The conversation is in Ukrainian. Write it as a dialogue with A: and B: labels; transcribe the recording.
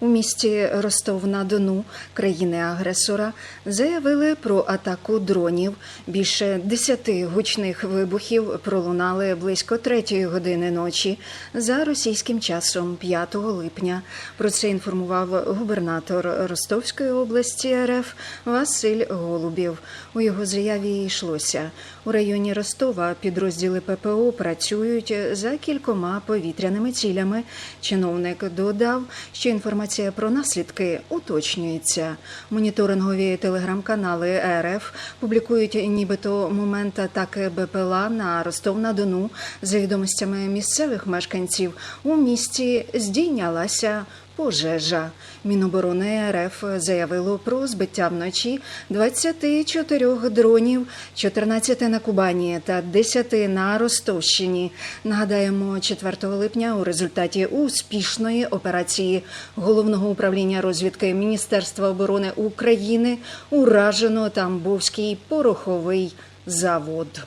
A: У місті Ростов на Дону країни-агресора заявили про атаку дронів. Більше десяти гучних вибухів пролунали близько третьої години ночі за російським часом 5 липня. Про це інформував губернатор Ростовської області РФ Василь Голубів. У його заяві йшлося у районі Ростова. Підрозділи ППО працюють за кількома повітряними цілями. Чиновник додав, що інформація про наслідки уточнюється. Моніторингові телеграм-канали РФ публікують нібито момент атаки БПЛА на Ростов-на-Дону. За відомостями місцевих мешканців у місті здійнялася пожежа. Міноборони РФ заявило про збиття вночі 24 дронів, 14 на Кубані та 10 на Ростовщині. Нагадаємо, 4 липня у результаті успішної операції головного управління розвідки Міністерства оборони України уражено Тамбовський пороховий завод.